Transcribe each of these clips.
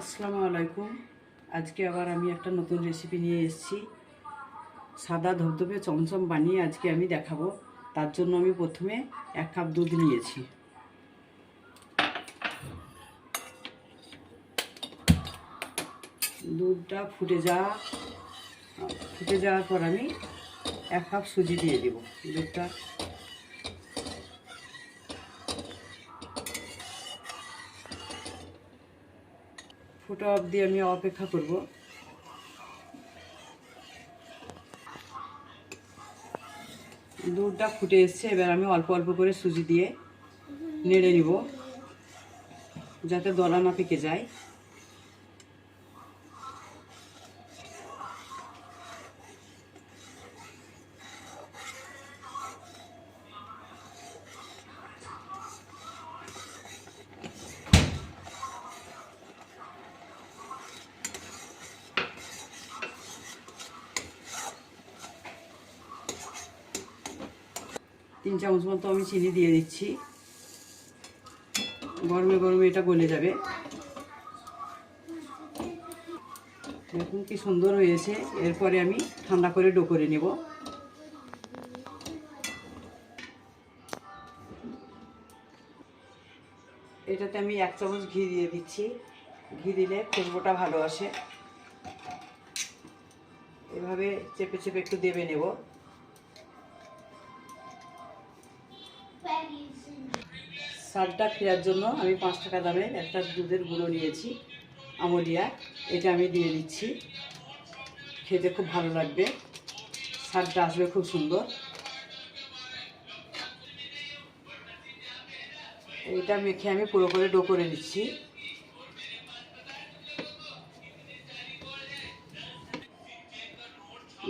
আসসালামু আলাইকুম। আজকে আবার আমি একটা নতুন রেসিপি নিয়ে এসেছি। সাদা ধবধবে চমচম বানিয়ে আজকে আমি দেখাবো। তার জন্য আমি প্রথমে এক কাপ দুধ নিয়েছি। দুধটা ফুটে যাওয়া, ফুটে যাওয়ার পর আমি এক কাপ সুজি দিয়ে দেব। দুধটা ফুটো অবধি আমি অপেক্ষা করব। দুধটা ফুটে এসছে, এবার আমি অল্প অল্প করে সুজি দিয়ে নেড়ে নিব, যাতে দলা না পেকে যায়। তিন চামচ মতো আমি চিনি দিয়ে দিচ্ছি। গরমে গরমে এটা গলে যাবে। দেখুন কি সুন্দর হয়েছে। এরপরে আমি ঠান্ডা করে ডো করে নেব। এটাতে আমি এক চামচ ঘি দিয়ে দিচ্ছি। ঘি দিলে খুশবোটা ভালো আসে। এভাবে চেপে চেপে একটু দেবে নেব। স্বাদটা ফেরার জন্য আমি পাঁচ টাকা দামের একটা দুধের গুঁড়ো নিয়েছি, আমলিয়া। এটা আমি দিয়ে দিচ্ছি। খেতে খুব ভালো লাগবে। স্বাদটা আসবে খুব সুন্দর। এটা মেখে আমি পুরো করে ডো করে নিচ্ছি।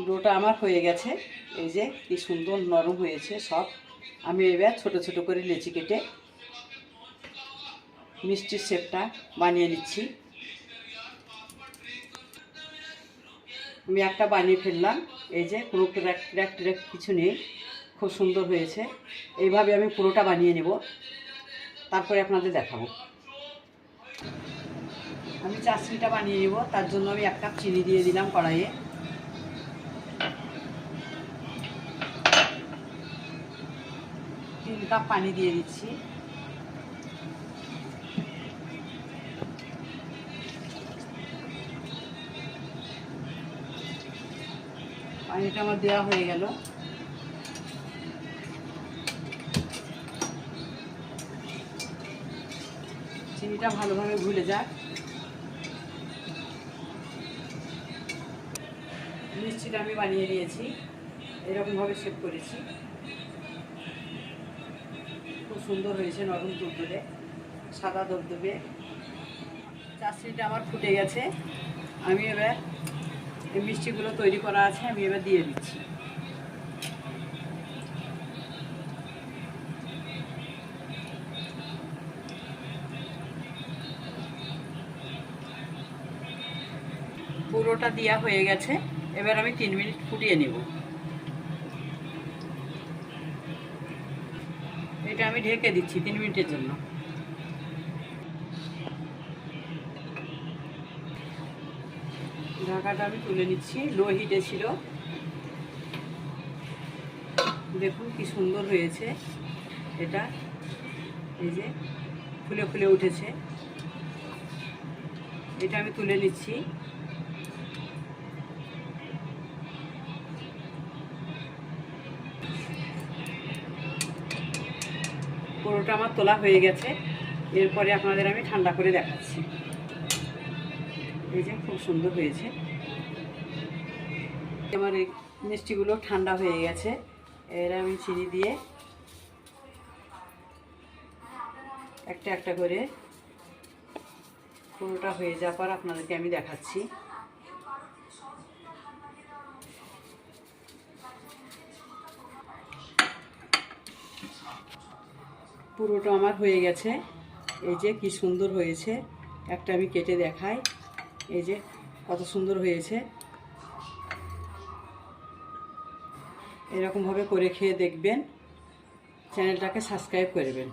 ডোটা আমার হয়ে গেছে। এই যে কি সুন্দর নরম হয়েছে সব। আমি এবার ছোট ছোট করে লেচি কেটে মিষ্টির শেপটা বানিয়ে নিচ্ছি। আমি একটা বানিয়ে ফেললাম, এই যে কোনো ক্র্যাক ক্র্যাক ট্র্যাক কিছু নেই, খুব সুন্দর হয়েছে। এইভাবে আমি পুরোটা বানিয়ে নেব, তারপরে আপনাদের দেখাবো। আমি চাশনিটা বানিয়ে নেব, তার জন্য আমি এক কাপ চিনি দিয়ে দিলাম কড়াইয়ে। তিন কাপ পানি দিয়ে দিচ্ছি। পানিটা আমার দেওয়া হয়ে গেল। চিনিটা ভালোভাবে ভুলে যাক। মিষ্টিটা আমি বানিয়ে নিয়েছি, এরকমভাবে সেভ করেছি। খুব সুন্দর হয়েছে নরম দুধে সাদা দবদবে চাষনিটা আমার ফুটে গেছে। আমি এবার এই মিষ্টিগুলো তৈরি করা আছে, আমি এবার দিয়ে দিচ্ছি। পুরোটা দেওয়া হয়ে গেছে, এবার আমি তিন মিনিট ফুটিয়ে নেব। এটা আমি ঢেকে দিচ্ছি তিন মিনিটের জন্য। ঢাকাটা আমি তুলে নিচ্ছি। লো হিটে ছিল। দেখুন কি সুন্দর হয়েছে। এটা এই যে ফুলে ফুলে উঠেছে। এটা আমি তুলে নিচ্ছি। পুরোটা আমার তোলা হয়ে গেছে। এরপরে আপনাদের আমি ঠান্ডা করে দেখাচ্ছি। যে খুব সুন্দর হয়েছে। আমার এই মিষ্টিগুলো ঠান্ডা হয়ে গেছে। এর আমি চিনি দিয়ে একটা একটা করে পুরোটা হয়ে যাওয়ার পর আপনাদেরকে আমি দেখাচ্ছি। পুরোটা আমার হয়ে গেছে। এই যে কি সুন্দর হয়েছে। একটা আমি কেটে দেখাই। এই যে কত সুন্দর হয়েছে। এরকমভাবে করে খেয়ে দেখবেন। চ্যানেলটাকে সাবস্ক্রাইব করবেন।